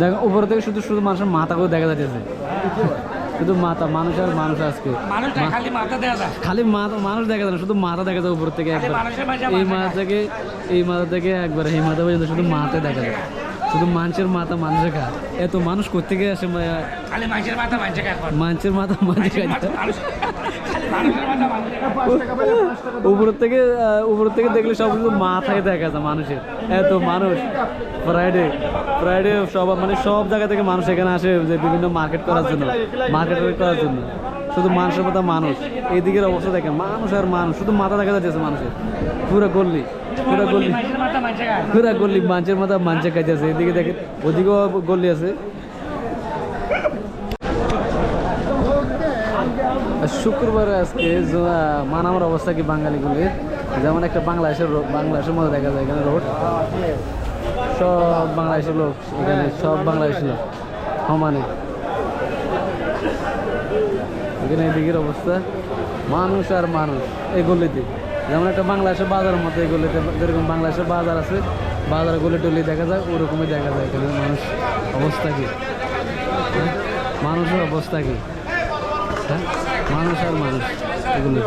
দেখ উপর থেকে শুধু শুধু মানুষের মাথাকেও দেখা যাচ্ছে শুধু মাথা মানুষ আর মানুষ আজকে। খালি মাথা দেওয়া যায়। খালি মাথা মানুষ দেখা যায় না শুধু মাথা দেখা যায় উপর থেকে একবার। এই মাথা মাথা থেকে এই মাথা থেকে একবার এই মাথা পর্যন্ত শুধু মাথা দেখা যায়। শুধু মানুষের মাথা মানুষের খা। এত মানুষ কোথেকে আসে মা- মানুষের মাথা মানুষের মাথা মানুষের উপর থেকে উপর থেকে দেখলে সব শুধু মাথায় দেখা যায় মানুষের। এত মানুষ। ফ্রাইডে ফ্রাইডে সব মানে সব জায়গা থেকে মানুষ এখানে আসে যে বিভিন্ন মার্কেট করার জন্য। মার্কেট করার জন্য। শুধু মানুষের মতো মানুষ। এই দিকের অবস্থা দেখেন মানুষ আর মানুষ শুধু মাথা দেখা যাচ্ছে মানুষের। পুরো গল্লি পুরো গল্লি পুরা গল্লি মানুষের মাথা মানুষের কাছে আছে এদিকে দেখেন ওদিকেও গল্লি আছে। শুক্রবারে আজকে মানামার অবস্থা কি বাঙালিগুলির যেমন একটা বাংলাদেশের বাংলাদেশের মধ্যে দেখা যায় এখানে রোড। সব বাংলাদেশের লোক এখানে সব বাংলাদেশের লোক। সমানে। এখানে দিকের অবস্থা। মানুষ আর মানুষ, এই গলিতে। যেমন একটা বাংলাদেশের বাজারের মতো এই গলিতে, যেরকম বাংলাদেশের বাজার আছে, বাজার গলি টলি দেখা যায়, ওরকমই দেখা যায়। এখানে মানুষ, অবস্থা কি? মানুষের অবস্থা কি? হ্যাঁ? মানুষ আর মানুষ এগুলো